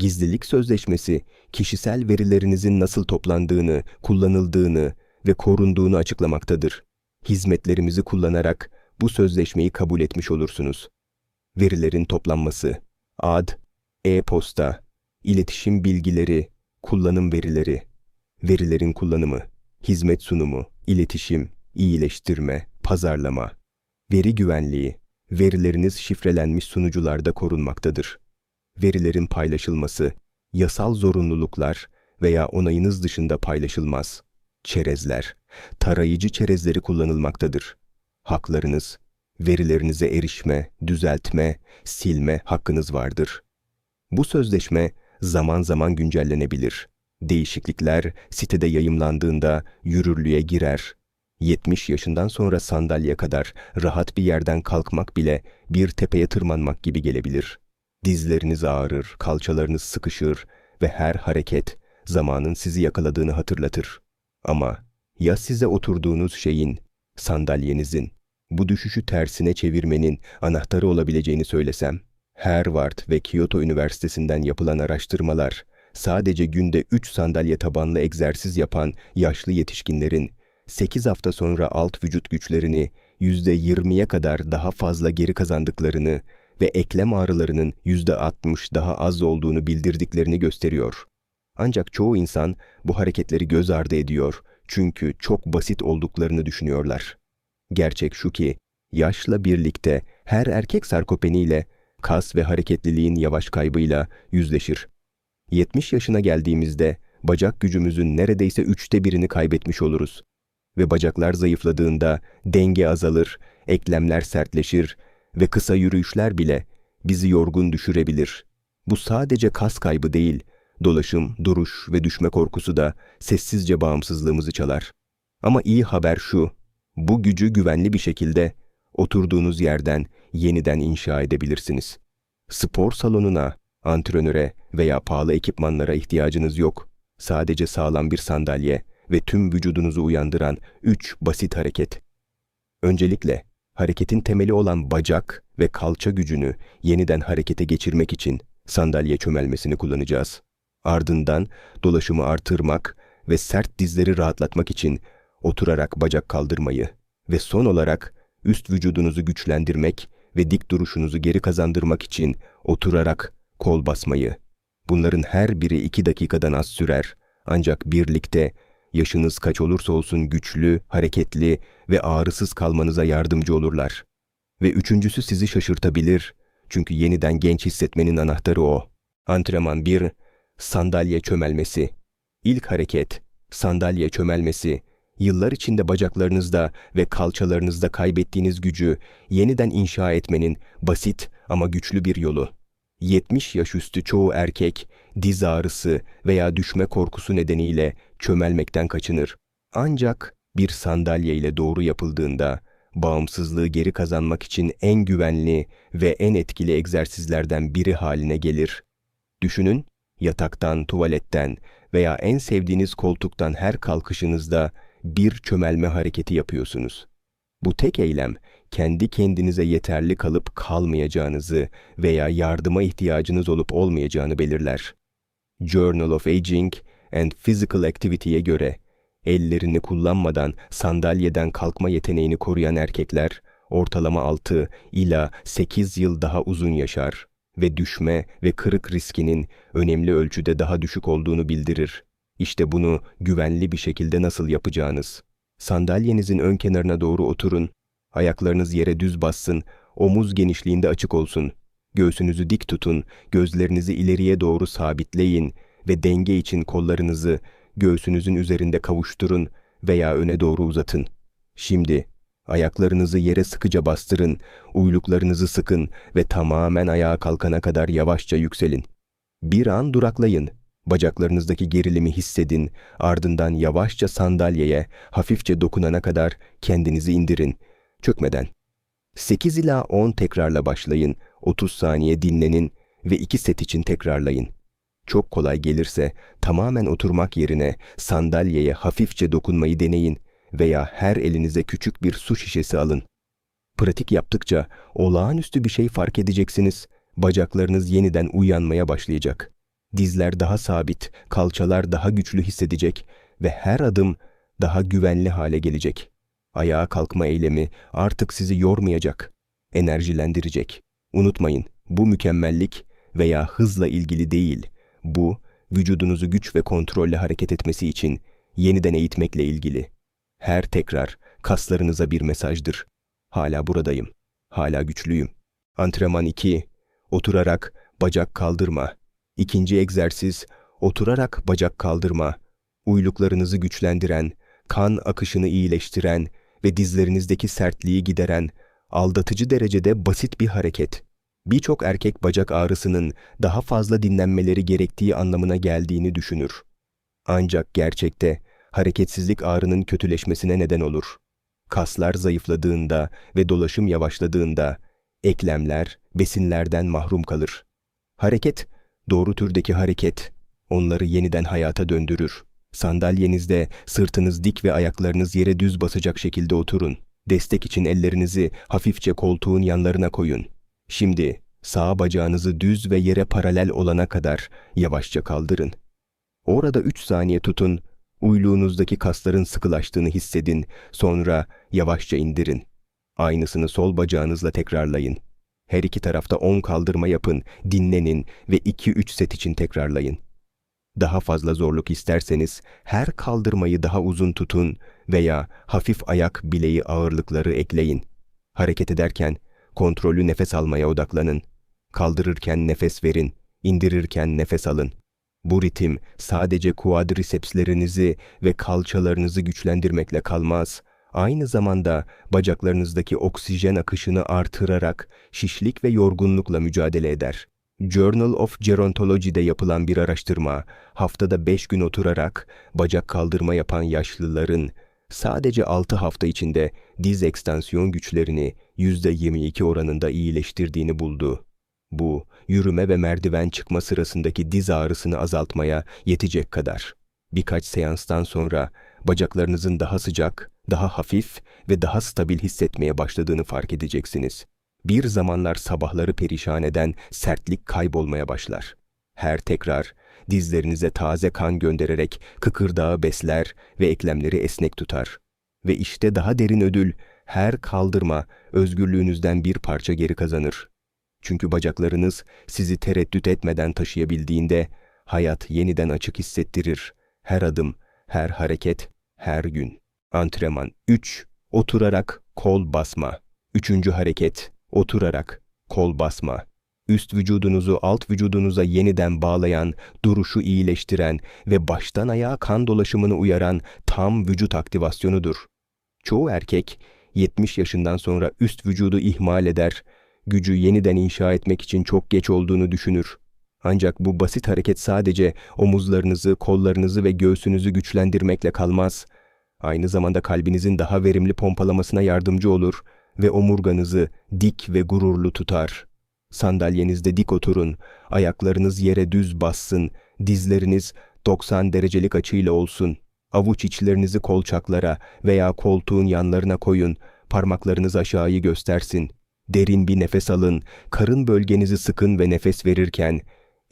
Gizlilik sözleşmesi, kişisel verilerinizin nasıl toplandığını, kullanıldığını ve korunduğunu açıklamaktadır. Hizmetlerimizi kullanarak bu sözleşmeyi kabul etmiş olursunuz. Verilerin toplanması, ad, e-posta, iletişim bilgileri, kullanım verileri, verilerin kullanımı, hizmet sunumu, iletişim, iyileştirme, pazarlama, veri güvenliği, verileriniz şifrelenmiş sunucularda korunmaktadır. Verilerin paylaşılması, yasal zorunluluklar veya onayınız dışında paylaşılmaz. Çerezler, tarayıcı çerezleri kullanılmaktadır. Haklarınız, verilerinize erişme, düzeltme, silme hakkınız vardır. Bu sözleşme zaman zaman güncellenebilir. Değişiklikler sitede yayımlandığında yürürlüğe girer. 70 yaşından sonra sandalye kadar rahat bir yerden kalkmak bile bir tepeye tırmanmak gibi gelebilir. Dizleriniz ağrır, kalçalarınız sıkışır ve her hareket zamanın sizi yakaladığını hatırlatır. Ama ya size oturduğunuz şeyin, sandalyenizin, bu düşüşü tersine çevirmenin anahtarı olabileceğini söylesem? Harvard ve Kyoto Üniversitesi'nden yapılan araştırmalar, sadece günde 3 sandalye tabanlı egzersiz yapan yaşlı yetişkinlerin 8 hafta sonra alt vücut güçlerini %20'ye kadar daha fazla geri kazandıklarını ve eklem ağrılarının %60 daha az olduğunu bildirdiklerini gösteriyor. Ancak çoğu insan bu hareketleri göz ardı ediyor çünkü çok basit olduklarını düşünüyorlar. Gerçek şu ki, yaşla birlikte her erkek sarkopeniyle, kas ve hareketliliğin yavaş kaybıyla yüzleşir. 70 yaşına geldiğimizde bacak gücümüzün neredeyse üçte birini kaybetmiş oluruz. Ve bacaklar zayıfladığında denge azalır, eklemler sertleşir ve kısa yürüyüşler bile bizi yorgun düşürebilir. Bu sadece kas kaybı değil, dolaşım, duruş ve düşme korkusu da sessizce bağımsızlığımızı çalar. Ama iyi haber şu, bu gücü güvenli bir şekilde oturduğunuz yerden yeniden inşa edebilirsiniz. Spor salonuna, antrenöre veya pahalı ekipmanlara ihtiyacınız yok. Sadece sağlam bir sandalye ve tüm vücudunuzu uyandıran üç basit hareket. Öncelikle hareketin temeli olan bacak ve kalça gücünü yeniden harekete geçirmek için sandalye çömelmesini kullanacağız. Ardından dolaşımı artırmak ve sert dizleri rahatlatmak için oturarak bacak kaldırmayı ve son olarak üst vücudunuzu güçlendirmek ve dik duruşunuzu geri kazandırmak için oturarak kol basmayı. Bunların her biri iki dakikadan az sürer ancak birlikte yaşınız kaç olursa olsun güçlü, hareketli ve ağrısız kalmanıza yardımcı olurlar. Ve üçüncüsü sizi şaşırtabilir çünkü yeniden genç hissetmenin anahtarı o. Antrenman 1, sandalye çömelmesi. İlk hareket, sandalye çömelmesi yıllar içinde bacaklarınızda ve kalçalarınızda kaybettiğiniz gücü yeniden inşa etmenin basit ama güçlü bir yolu. 70 yaş üstü çoğu erkek diz ağrısı veya düşme korkusu nedeniyle çömelmekten kaçınır. Ancak bir sandalye ile doğru yapıldığında bağımsızlığı geri kazanmak için en güvenli ve en etkili egzersizlerden biri haline gelir. Düşünün, yataktan, tuvaletten veya en sevdiğiniz koltuktan her kalkışınızda bir çömelme hareketi yapıyorsunuz. Bu tek eylem kendi kendinize yeterli kalıp kalmayacağınızı veya yardıma ihtiyacınız olup olmayacağını belirler. Journal of Aging and Physical Activity'ye göre ellerini kullanmadan sandalyeden kalkma yeteneğini koruyan erkekler ortalama 6 ila 8 yıl daha uzun yaşar ve düşme ve kırık riskinin önemli ölçüde daha düşük olduğunu bildirir. İşte bunu güvenli bir şekilde nasıl yapacağınız. Sandalyenizin ön kenarına doğru oturun, ayaklarınız yere düz bassın, omuz genişliğinde açık olsun. Göğsünüzü dik tutun, gözlerinizi ileriye doğru sabitleyin ve denge için kollarınızı göğsünüzün üzerinde kavuşturun veya öne doğru uzatın. Şimdi ayaklarınızı yere sıkıca bastırın, uyluklarınızı sıkın ve tamamen ayağa kalkana kadar yavaşça yükselin. Bir an duraklayın Bacaklarınızdaki gerilimi hissedin, ardından yavaşça sandalyeye hafifçe dokunana kadar kendinizi indirin, çökmeden. 8 ila 10 tekrarla başlayın, 30 saniye dinlenin ve 2 set için tekrarlayın. Çok kolay gelirse tamamen oturmak yerine sandalyeye hafifçe dokunmayı deneyin veya her elinize küçük bir su şişesi alın. Pratik yaptıkça olağanüstü bir şey fark edeceksiniz. Bacaklarınız yeniden uyanmaya başlayacak. Dizler daha sabit, kalçalar daha güçlü hissedecek ve her adım daha güvenli hale gelecek. Ayağa kalkma eylemi artık sizi yormayacak, enerjilendirecek. Unutmayın, bu mükemmellik veya hızla ilgili değil. Bu, vücudunuzu güç ve kontrolle hareket etmesi için yeniden eğitmekle ilgili. Her tekrar kaslarınıza bir mesajdır. Hala buradayım. Hala güçlüyüm. Antrenman 2. Oturarak bacak kaldırma. İkinci egzersiz oturarak bacak kaldırma. Uyluklarınızı güçlendiren, kan akışını iyileştiren ve dizlerinizdeki sertliği gideren aldatıcı derecede basit bir hareket. Birçok erkek bacak ağrısının daha fazla dinlenmeleri gerektiği anlamına geldiğini düşünür. Ancak gerçekte hareketsizlik ağrının kötüleşmesine neden olur. Kaslar zayıfladığında ve dolaşım yavaşladığında eklemler besinlerden mahrum kalır. Hareket, doğru türdeki hareket, onları yeniden hayata döndürür. Sandalyenizde sırtınız dik ve ayaklarınız yere düz basacak şekilde oturun. Destek için ellerinizi hafifçe koltuğun yanlarına koyun. Şimdi sağ bacağınızı düz ve yere paralel olana kadar yavaşça kaldırın. Orada 3 saniye tutun, uyluğunuzdaki kasların sıkılaştığını hissedin, sonra yavaşça indirin. Aynısını sol bacağınızla tekrarlayın. Her iki tarafta 10 kaldırma yapın, dinlenin ve 2-3 set için tekrarlayın. Daha fazla zorluk isterseniz her kaldırmayı daha uzun tutun veya hafif ayak bileği ağırlıkları ekleyin. Hareket ederken kontrollü nefes almaya odaklanın. Kaldırırken nefes verin, indirirken nefes alın. Bu ritim sadece quadricepslerinizi ve kalçalarınızı güçlendirmekle kalmaz, aynı zamanda bacaklarınızdaki oksijen akışını artırarak şişlik ve yorgunlukla mücadele eder. Journal of Gerontology'de yapılan bir araştırma, haftada 5 gün oturarak bacak kaldırma yapan yaşlıların sadece 6 hafta içinde diz ekstansiyon güçlerini %22 oranında iyileştirdiğini buldu. Bu, yürüme ve merdiven çıkma sırasındaki diz ağrısını azaltmaya yetecek kadar. Birkaç seanstan sonra bacaklarınızın daha sıcak, daha hafif ve daha stabil hissetmeye başladığını fark edeceksiniz. Bir zamanlar sabahları perişan eden sertlik kaybolmaya başlar. Her tekrar dizlerinize taze kan göndererek kıkırdağı besler ve eklemleri esnek tutar. Ve işte daha derin ödül, her kaldırma özgürlüğünüzden bir parça geri kazanır. Çünkü bacaklarınız sizi tereddüt etmeden taşıyabildiğinde hayat yeniden açık hissettirir. Her adım, her hareket, her gün. Antrenman 3. Oturarak kol basma. Üçüncü hareket. Oturarak kol basma. Üst vücudunuzu alt vücudunuza yeniden bağlayan, duruşu iyileştiren ve baştan ayağa kan dolaşımını uyaran tam vücut aktivasyonudur. Çoğu erkek 70 yaşından sonra üst vücudu ihmal eder, gücü yeniden inşa etmek için çok geç olduğunu düşünür. Ancak bu basit hareket sadece omuzlarınızı, kollarınızı ve göğsünüzü güçlendirmekle kalmaz. Aynı zamanda kalbinizin daha verimli pompalamasına yardımcı olur ve omurganızı dik ve gururlu tutar. Sandalyenizde dik oturun, ayaklarınız yere düz bassın, dizleriniz 90 derecelik açıyla olsun. Avuç içlerinizi kolçaklara veya koltuğun yanlarına koyun, parmaklarınız aşağıyı göstersin. Derin bir nefes alın, karın bölgenizi sıkın ve nefes verirken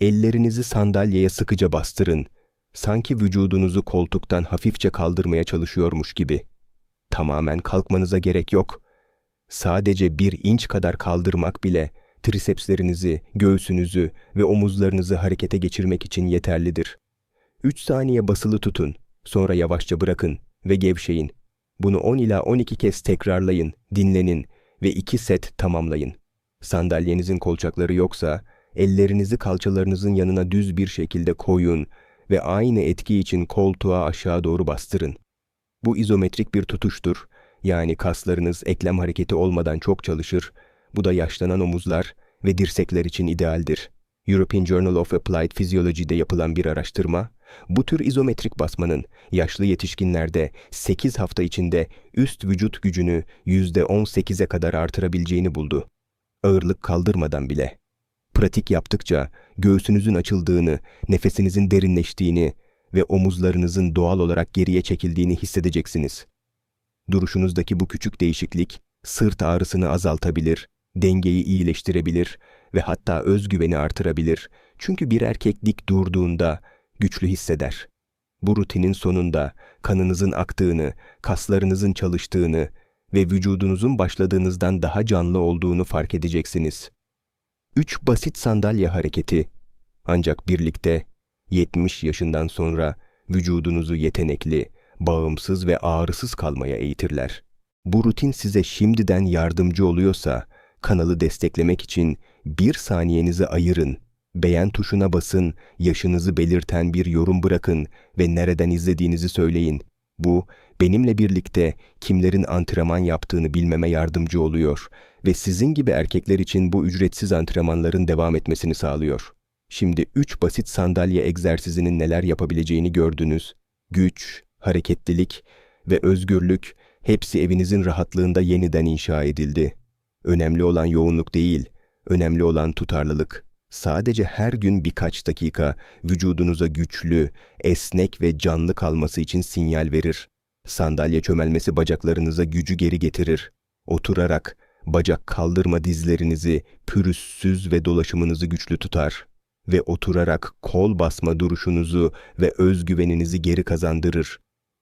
ellerinizi sandalyeye sıkıca bastırın. Sanki vücudunuzu koltuktan hafifçe kaldırmaya çalışıyormuş gibi. Tamamen kalkmanıza gerek yok. Sadece bir inç kadar kaldırmak bile trisepslerinizi, göğsünüzü ve omuzlarınızı harekete geçirmek için yeterlidir. 3 saniye basılı tutun, sonra yavaşça bırakın ve gevşeyin. Bunu 10 ila 12 kez tekrarlayın, dinlenin ve 2 set tamamlayın. Sandalyenizin kolçakları yoksa ellerinizi kalçalarınızın yanına düz bir şekilde koyun ve aynı etki için koltuğa aşağı doğru bastırın. Bu izometrik bir tutuştur. Yani kaslarınız eklem hareketi olmadan çok çalışır. Bu da yaşlanan omuzlar ve dirsekler için idealdir. European Journal of Applied Physiology'de yapılan bir araştırma, bu tür izometrik basmanın yaşlı yetişkinlerde 8 hafta içinde üst vücut gücünü %18'e kadar artırabileceğini buldu. Ağırlık kaldırmadan bile. Pratik yaptıkça göğsünüzün açıldığını, nefesinizin derinleştiğini ve omuzlarınızın doğal olarak geriye çekildiğini hissedeceksiniz. Duruşunuzdaki bu küçük değişiklik sırt ağrısını azaltabilir, dengeyi iyileştirebilir ve hatta özgüveni artırabilir. Çünkü bir erkek dik durduğunda güçlü hisseder. Bu rutinin sonunda kanınızın aktığını, kaslarınızın çalıştığını ve vücudunuzun başladığınızdan daha canlı olduğunu fark edeceksiniz. Üç basit sandalye hareketi ancak birlikte 70 yaşından sonra vücudunuzu yetenekli, bağımsız ve ağrısız kalmaya eğitirler. Bu rutin size şimdiden yardımcı oluyorsa kanalı desteklemek için bir saniyenizi ayırın, beğen tuşuna basın, yaşınızı belirten bir yorum bırakın ve nereden izlediğinizi söyleyin. Bu benimle birlikte kimlerin antrenman yaptığını bilmeme yardımcı oluyor ve sizin gibi erkekler için bu ücretsiz antrenmanların devam etmesini sağlıyor. Şimdi 3 basit sandalye egzersizinin neler yapabileceğini gördünüz. Güç, hareketlilik ve özgürlük hepsi evinizin rahatlığında yeniden inşa edildi. Önemli olan yoğunluk değil, önemli olan tutarlılık. Sadece her gün birkaç dakika vücudunuza güçlü, esnek ve canlı kalması için sinyal verir. Sandalye çömelmesi bacaklarınıza gücü geri getirir. Oturarak bacak kaldırma dizlerinizi pürüzsüz ve dolaşımınızı güçlü tutar ve oturarak kol basma duruşunuzu ve özgüveninizi geri kazandırır.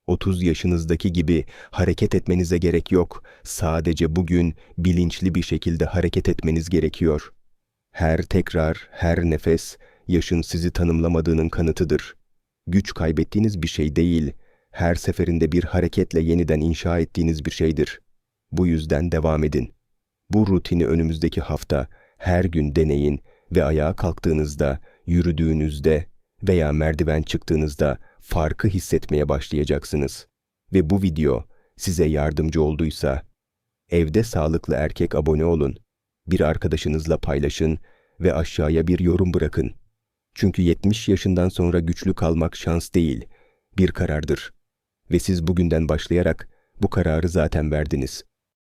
30 yaşınızdaki gibi hareket etmenize gerek yok. Sadece bugün bilinçli bir şekilde hareket etmeniz gerekiyor. Her tekrar, her nefes yaşın sizi tanımlamadığının kanıtıdır. Güç kaybettiğiniz bir şey değil, her seferinde bir hareketle yeniden inşa ettiğiniz bir şeydir. Bu yüzden devam edin. Bu rutini önümüzdeki hafta her gün deneyin ve ayağa kalktığınızda, yürüdüğünüzde veya merdiven çıktığınızda farkı hissetmeye başlayacaksınız. Ve bu video size yardımcı olduysa, evde sağlıklı erkek abone olun, bir arkadaşınızla paylaşın ve aşağıya bir yorum bırakın. Çünkü 70 yaşından sonra güçlü kalmak şans değil, bir karardır. Ve siz bugünden başlayarak bu kararı zaten verdiniz.